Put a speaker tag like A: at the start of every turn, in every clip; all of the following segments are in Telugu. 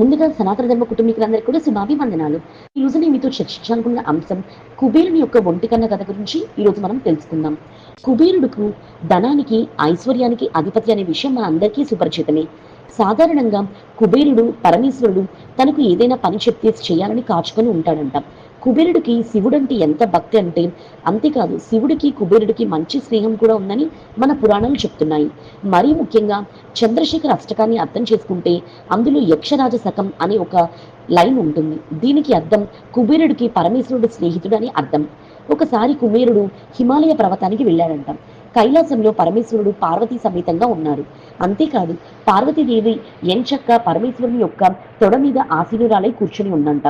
A: ముందుగా సనాతన ధర్మ కుటుంబీకులందరికీ కూడా శుభాభివందనాలు. ఈ రోజు నేను మీతో చర్చించాలనుకున్న అంశం కుబేరుని యొక్క ఒంటికన్న కథ గురించి ఈ రోజు మనం తెలుసుకుందాం. కుబేరుడుకు ధనానికి ఐశ్వర్యానికి అధిపతి అనే విషయం మన అందరికీ సుపరిచితమే. సాధారణంగా కుబేరుడు పరమేశ్వరుడు తనకు ఏదైనా పని చెప్తే చేయాలని కాచుకొని ఉంటాడంట. కుబేరుడికి శివుడంటే ఎంత భక్తి అంటే అంతేకాదు శివుడికి కుబేరుడికి మంచి స్నేహం కూడా ఉందని మన పురాణాలు చెప్తున్నాయి. మరీ ముఖ్యంగా చంద్రశేఖర్ అష్టకాన్ని అర్థం చేసుకుంటే అందులో యక్షరాజ శకం అనే ఒక లైన్ ఉంటుంది. దీనికి అర్థం కుబేరుడికి పరమేశ్వరుడు స్నేహితుడు అని అర్థం. ఒకసారి కుబేరుడు హిమాలయ పర్వతానికి వెళ్ళాడంట. కైలాసంలో పరమేశ్వరుడు పార్వతీ సమేతంగా ఉన్నారు. అంతేకాదు పార్వతీదేవి ఎంచక్క పరమేశ్వరుని యొక్క తొడ మీద ఆశీనురాలై కూర్చుని ఉందంట.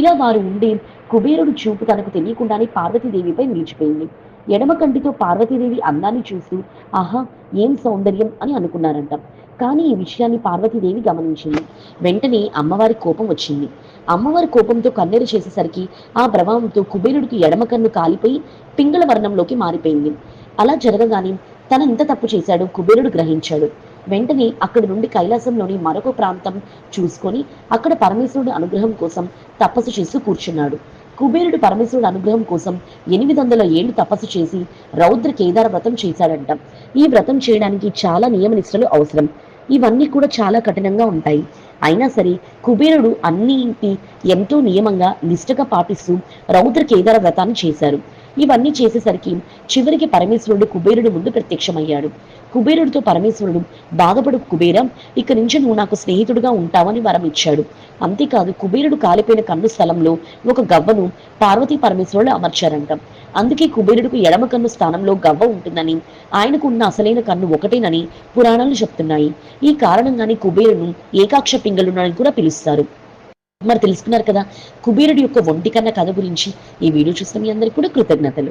A: ఇలా వారు ఉండి కుబేరుడు చూపు తనకు తెలియకుండానే పార్వతీదేవిపై నిలిచిపోయింది. ఎడమ కంటితో పార్వతీదేవి అందాన్ని చూసి ఆహా ఏం సౌందర్యం అని అనుకున్నారంట. కానీ ఈ విషయాన్ని పార్వతీదేవి గమనించింది. వెంటనే అమ్మవారి కోపం వచ్చింది. అమ్మవారి కోపంతో కన్నెరు చేసేసరికి ఆ ప్రభావంతో కుబేరుడికి ఎడమ కన్ను కాలిపోయి పింగళ వర్ణంలోకి మారిపోయింది. అలా జరగగానే తన ఎంత తప్పు చేశాడు కుబేరుడు గ్రహించాడు. వెంటనే అక్కడి నుండి కైలాసంలోని మరొక ప్రాంతం చూసుకొని అక్కడ పరమేశ్వరుడు అనుగ్రహం కోసం తపస్సు చేస్తూ కూర్చున్నాడు. కుబేరుడు పరమేశ్వరుడు అనుగ్రహం కోసం ఎనిమిది వందల ఏళ్ళు తపస్సు చేసి రౌద్ర కేదార వ్రతం చేశాడంట. ఈ వ్రతం చేయడానికి చాలా నియమ నిష్టలు అవసరం. ఇవన్నీ కూడా చాలా కఠినంగా ఉంటాయి. అయినా సరే కుబేరుడు అన్నింటి ఎంతో నియమంగా నిష్టగా పాటిస్తూ రౌద్ర కేదార వ్రతాన్ని చేశారు. ఇవన్నీ చేసేసరికి చివరికి పరమేశ్వరుడు కుబేరుడు ముందు ప్రత్యక్షమయ్యాడు. కుబేరుడితో పరమేశ్వరుడు బాధపడు కుబేరం ఇక నుంచి నువ్వు నాకు స్నేహితుడుగా ఉంటావని వరం ఇచ్చాడు. అంతేకాదు కుబేరుడు కాలిపోయిన కన్ను స్థలంలో ఒక గవ్వను పార్వతీ పరమేశ్వరుడు అమర్చారంట. అందుకే కుబేరుడికి ఎడమ కన్ను స్థానంలో గవ్వ ఉంటుందని ఆయనకు ఉన్న అసలైన కన్ను ఒకటేనని పురాణాలు చెప్తున్నాయి. ఈ కారణంగానే కుబేరును ఏకాక్ష పింగళునని కూడా పిలుస్తారు. మరి తెలుసుకున్నారు కదా. కుబేరుడి యొక్క ఒంటి కన్న కథ గురించి ఈ వీడియో చూసిన మీ అందరికీ కూడా కృతజ్ఞతలు.